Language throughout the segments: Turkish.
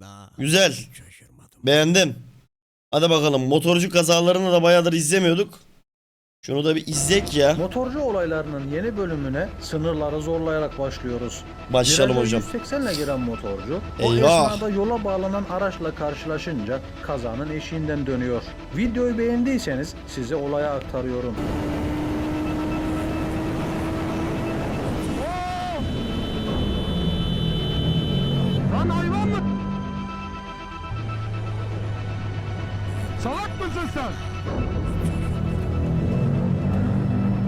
Daha Güzel. Beğendim. Hadi bakalım. Motorcu kazalarını da bayağıdır izlemiyorduk. Şunu da bir izlek ya. Motorcu olaylarının yeni bölümüne sınırları zorlayarak başlıyoruz. Başlayalım Viraja hocam. 180 ile giren motorcu o Eyvah. esnada yola bağlanan araçla karşılaşınca kazanın eşiğinden dönüyor. Videoyu beğendiyseniz size olaya aktarıyorum.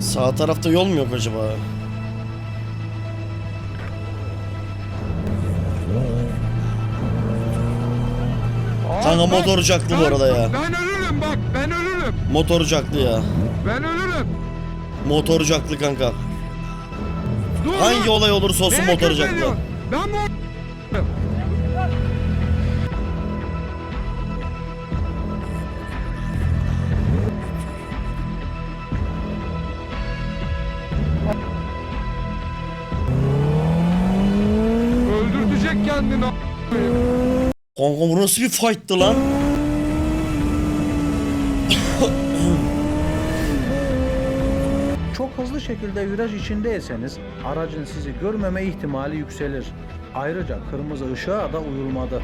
Sağ tarafta yol mu yok acaba? Kanka bak, motorcu haklı bu arada ya. Ben ölürüm bak ben ölürüm. Motorcu haklı ya. Ben ölürüm. Motorcu haklı kanka. Dur Hangi olay olursa olsun haklı. küfrediyorsun? Ben mi kendini. Kanka bu nasıl bir fight'tı lan? Çok hızlı şekilde viraj içindeyseniz aracın sizi görmeme ihtimali yükselir. Ayrıca kırmızı ışığa da uyulmadı.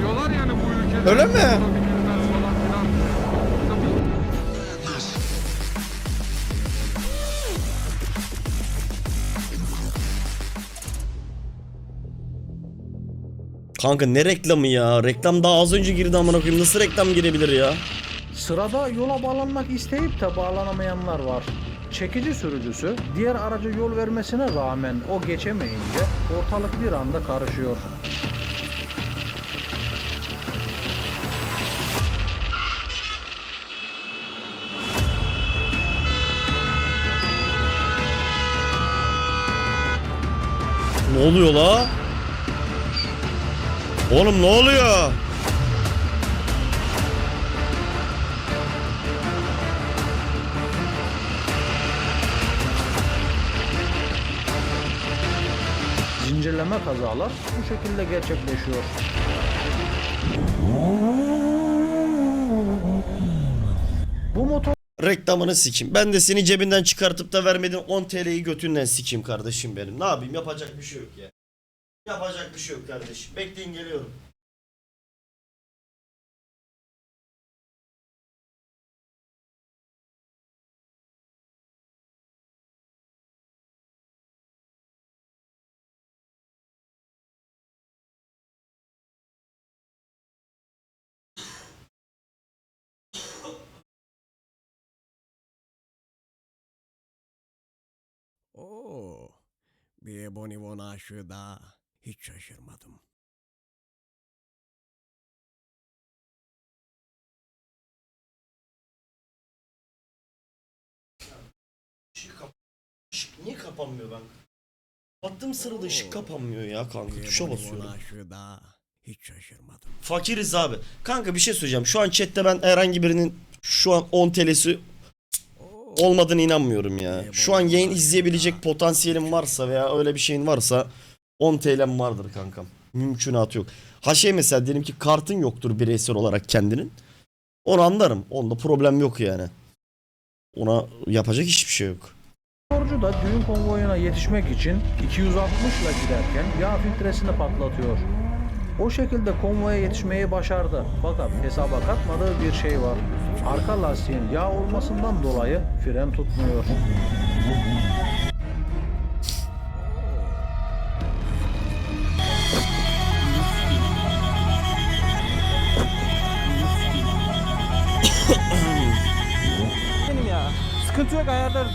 Diyorlar yani bu ülkede. Öyle mi? Kanka ne reklamı ya? Reklam daha az önce girdi amına koyayım. Nasıl reklam girebilir ya? Sırada yola bağlanmak isteyip de bağlanamayanlar var. Çekici sürücüsü diğer araca yol vermesine rağmen o geçemeyince ortalık bir anda karışıyor. Ne oluyor la? Oğlum ne oluyor? Zincirleme kazalar bu şekilde gerçekleşiyor. Bu motor Reklamını sikeyim. Ben de seni cebinden çıkartıp da vermedin 10 TL'yi götünden sikeyim kardeşim benim. Ne yapayım? Yapacak bir şey yok ya. Yapacak bir şey yok kardeşim. Bekleyin geliyorum. Oo, bir bonibon aşığı daha hiç şaşırmadım. Işık kap Işık niye kapanmıyor kanka? Baktığım sırada ışık kapanmıyor ya kanka. Tuşa basıyorum. daha hiç şaşırmadım. Fakiriz abi. Kanka bir şey söyleyeceğim. Şu an chatte ben herhangi birinin şu an 10 TL'si olmadığını inanmıyorum ya. Şu an yayın izleyebilecek potansiyelim varsa veya öyle bir şeyin varsa 10 TL'm vardır kankam. Mümkünatı yok. Ha şey mesela diyelim ki kartın yoktur bireysel olarak kendinin. Onu anlarım. Onda problem yok yani. Ona yapacak hiçbir şey yok. motorcu da düğün konvoyuna yetişmek için 260 ile giderken yağ filtresini patlatıyor. O şekilde konvoya yetişmeyi başardı. Fakat hesaba katmadığı bir şey var. Arka lastiğin yağ olmasından dolayı fren tutmuyor. Sıkıntı yok ayarlarız.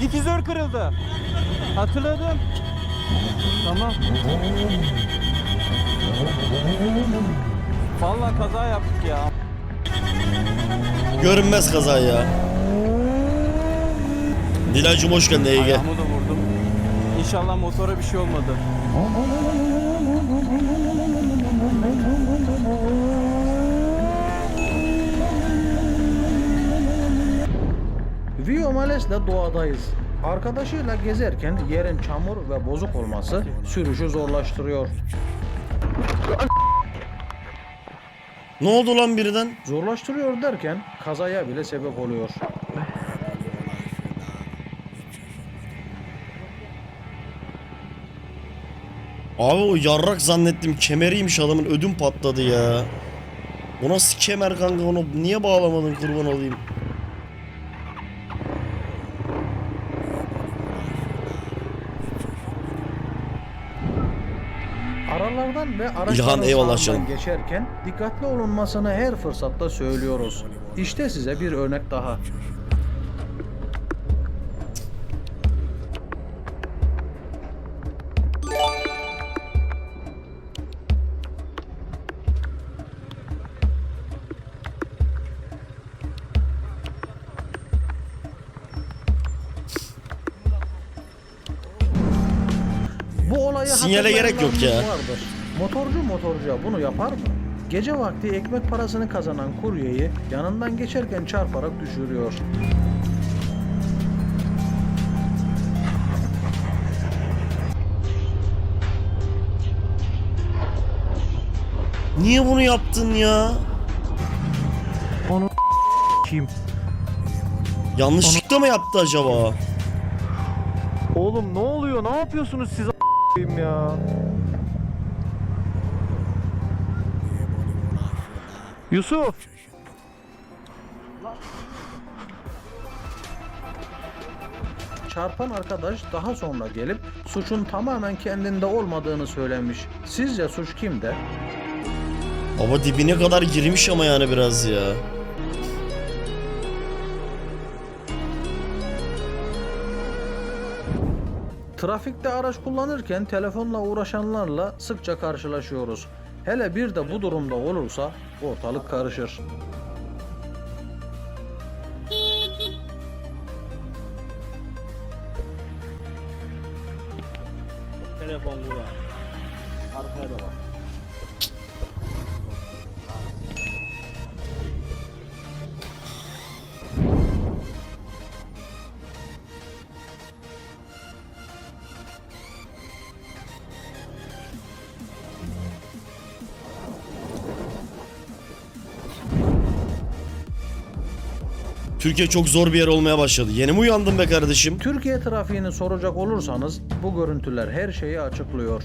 Difüzör kırıldı. Hatırladım. Tamam. Vallahi kaza yaptık ya. Görünmez kaza ya. Dilancım hoş geldin Ege. Ayağımı da vurdum. İnşallah motora bir şey olmadı. Vio Males'le doğadayız. Arkadaşıyla gezerken yerin çamur ve bozuk olması sürüşü zorlaştırıyor. Ne oldu lan birden? Zorlaştırıyor derken kazaya bile sebep oluyor. Abi o yarrak zannettim kemeriymiş adamın ödüm patladı ya. O nasıl kemer kanka onu niye bağlamadın kurban olayım. Aralardan ve İlhan, eyvallah canım. geçerken dikkatli olunmasını her fırsatta söylüyoruz. İşte size bir örnek daha. Sinyale gerek yok ya. Vardır. Motorcu motorcuya bunu yapar mı? Gece vakti ekmek parasını kazanan kuryeyi yanından geçerken çarparak düşürüyor. Niye bunu yaptın ya? Kim? Yanlışlıkla mı yaptı acaba? Oğlum ne oluyor? Ne yapıyorsunuz siz a**ayım ya? Yusuf. Çarpan arkadaş daha sonra gelip suçun tamamen kendinde olmadığını söylemiş. Sizce suç kimde? Baba dibine kadar girmiş ama yani biraz ya. Trafikte araç kullanırken telefonla uğraşanlarla sıkça karşılaşıyoruz. Hele bir de bu durumda olursa ortalık karışır. Türkiye çok zor bir yer olmaya başladı. Yeni mi uyandın be kardeşim? Türkiye trafiğini soracak olursanız bu görüntüler her şeyi açıklıyor.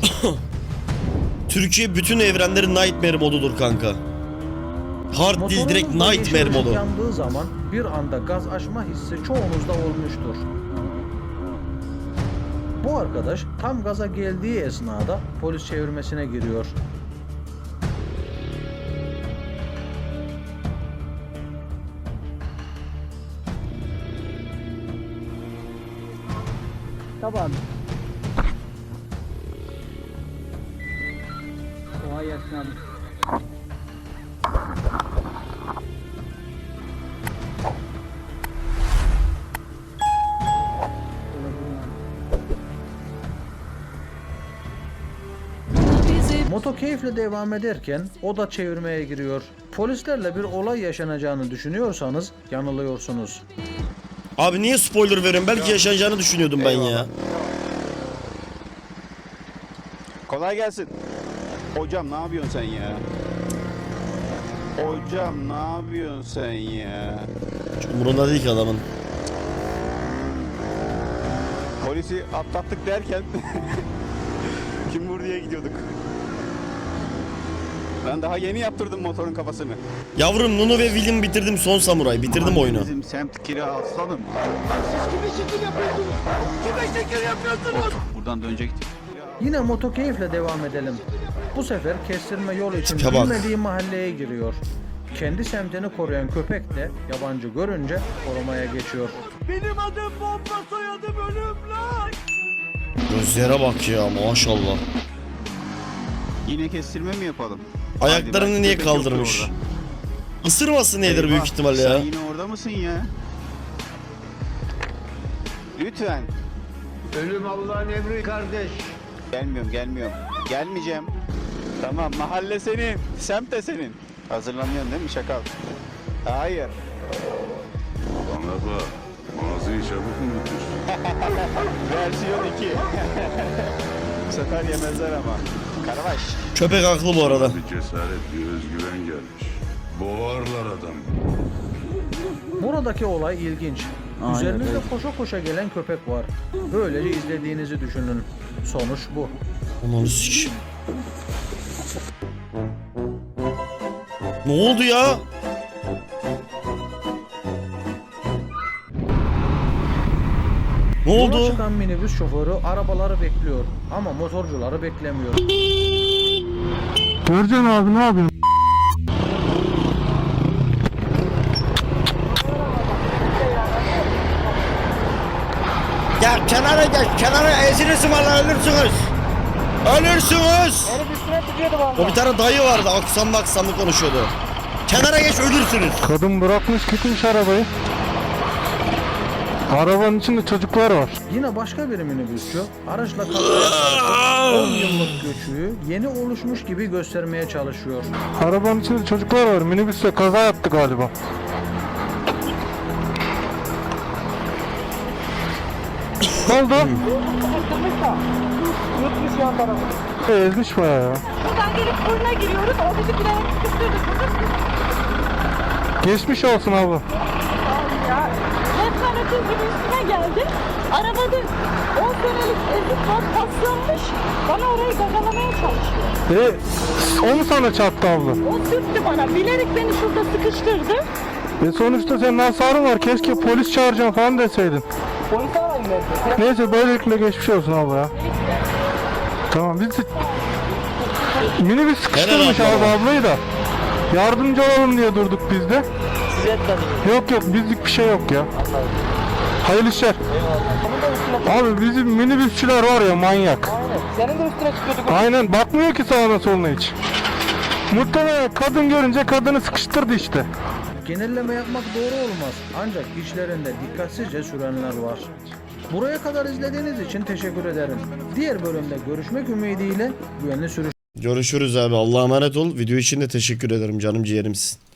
Türkiye bütün evrenlerin nightmare modudur kanka. Hard değil direkt nightmare modu. yandığı zaman bir anda gaz açma hissi çoğunuzda olmuştur. Bu arkadaş tam gaza geldiği esnada polis çevirmesine giriyor. Tamam. Kolay gelsin. Moto keyifle devam ederken o da çevirmeye giriyor. Polislerle bir olay yaşanacağını düşünüyorsanız yanılıyorsunuz. Abi niye spoiler veriyorum? Belki yaşanacağını düşünüyordum ben ya. Kolay gelsin. Hocam ne yapıyorsun sen ya? Hocam ne yapıyorsun sen ya? Hiç umurunda değil ki adamın. Polisi atlattık derken kim diye gidiyorduk. Ben daha yeni yaptırdım motorun kafasını. Yavrum Nunu ve William bitirdim son samuray. Bitirdim oyunu. Bizim semt kira aslanım. Buradan dönecektik. Yine moto keyifle devam edelim. Bu sefer kestirme yol için Tipe bak. bilmediği mahalleye giriyor. Kendi semtini koruyan köpek de yabancı görünce korumaya geçiyor. Gözlere bak ya maşallah. Yine kestirme mi yapalım? Ayaklarını Hadi niye kaldırmış? Isırması nedir büyük Eyvah, ihtimalle ya? Sen yine orada mısın ya? Lütfen. Ölüm Allah'ın emri kardeş. Gelmiyorum gelmiyorum. Gelmeyeceğim. Tamam mahalle senin. Semt de senin. Hazırlanıyorsun değil mi şakal? Hayır. Bana bak. Mağazayı çabuk unutursun. Versiyon 2. Bu sefer yemezler ama. Karavaş. Köpek haklı bu arada. Bir cesaret, bir özgüven gelmiş. Boğarlar adam. Buradaki olay ilginç. Üzerinizde koşa koşa gelen köpek var. Böylece izlediğinizi düşünün. Sonuç bu. Ananı sik. Ne oldu ya? Ne Yola oldu? çıkan minibüs şoförü arabaları bekliyor ama motorcuları beklemiyor. Görcan abi ne yapıyorsun? Ya kenara geç, kenara ezilirsin valla ölürsünüz. Ölürsünüz. O bir tane dayı vardı aksanlı aksanlı konuşuyordu. Kenara geç ölürsünüz. Kadın bırakmış gitmiş arabayı. Arabanın içinde çocuklar var. Yine başka bir minibüsçü araçla kazaya karışıp 10 yıllık göçüğü yeni oluşmuş gibi göstermeye çalışıyor. Arabanın içinde çocuklar var. Minibüsle kaza yaptı galiba. ne oldu? Ezmiş bayağı ya. Buradan gelip fırına giriyoruz. Oradaki birer sıkıştırdık. Geçmiş olsun abla. Gibi üstüne geldi. Arabada 10 senelik ezik var paslanmış. Bana orayı gagalamaya çalışıyor. E, o mu sana çarptı abla? O sürttü bana. Bilerek beni şurada sıkıştırdı. E sonuçta senin hasarın var. Keşke polis çağıracağım falan deseydin. Polis arayın Neyse böylelikle geçmiş olsun abla ya. Tamam biz de... Minibüs sıkıştırmış abi abla. ablayı da. Yardımcı olalım diye durduk biz de. Yok yok bizlik bir şey yok ya. Hayırlı işler. Abi bizim minibüsçüler var ya manyak. Senin de üstüne çıkıyorduk. Aynen bakmıyor ki sağına soluna hiç. Muhtemelen kadın görünce kadını sıkıştırdı işte. Genelleme yapmak doğru olmaz ancak içlerinde dikkatsizce sürenler var. Buraya kadar izlediğiniz için teşekkür ederim. Diğer bölümde görüşmek ümidiyle güvenli sürüş Görüşürüz abi. Allah'a emanet ol. Video için de teşekkür ederim canım ciğerimsin.